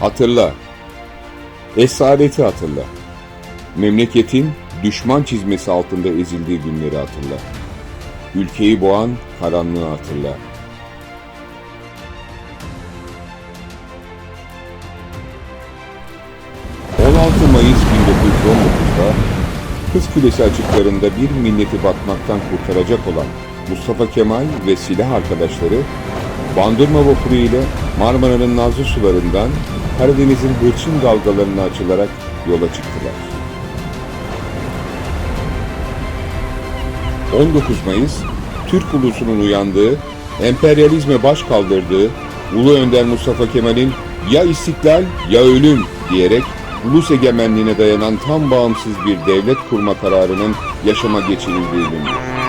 Hatırla. Esareti hatırla. Memleketin düşman çizmesi altında ezildiği günleri hatırla. Ülkeyi boğan karanlığı hatırla. ...16 Mayıs 1919'da... ...Kız Kulesi açıklarında bir milleti batmaktan kurtaracak olan... ...Mustafa Kemal ve silah arkadaşları... ...Bandırma vapuru ile Marmara'nın nazlı sularından... ...Karadeniz'in hırçın dalgalarına açılarak yola çıktılar. 19 Mayıs, Türk ulusunun uyandığı, emperyalizme baş kaldırdığı, Ulu Önder Mustafa Kemal'in ya istiklal ya ölüm diyerek ulus egemenliğine dayanan tam bağımsız bir devlet kurma kararının yaşama geçirildiği gündür.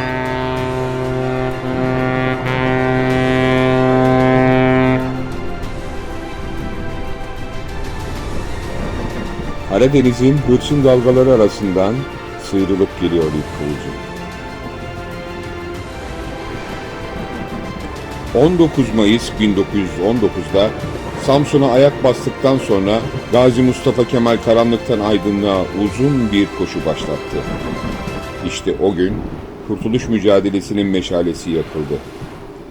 Karadeniz'in hırçın dalgaları arasından sıyrılıp geliyor ilk kıvılcım. 19 Mayıs 1919'da Samsun'a ayak bastıktan sonra Gazi Mustafa Kemal karanlıktan aydınlığa uzun bir koşu başlattı. İşte o gün kurtuluş mücadelesinin meşalesi yakıldı.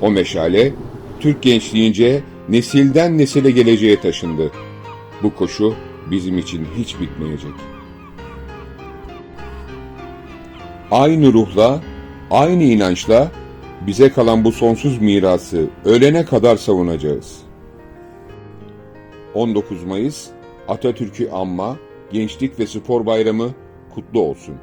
O meşale Türk gençliğince nesilden nesile geleceğe taşındı. Bu koşu bizim için hiç bitmeyecek. Aynı ruhla, aynı inançla bize kalan bu sonsuz mirası ölene kadar savunacağız. 19 Mayıs Atatürk'ü anma, Gençlik ve Spor Bayramı kutlu olsun.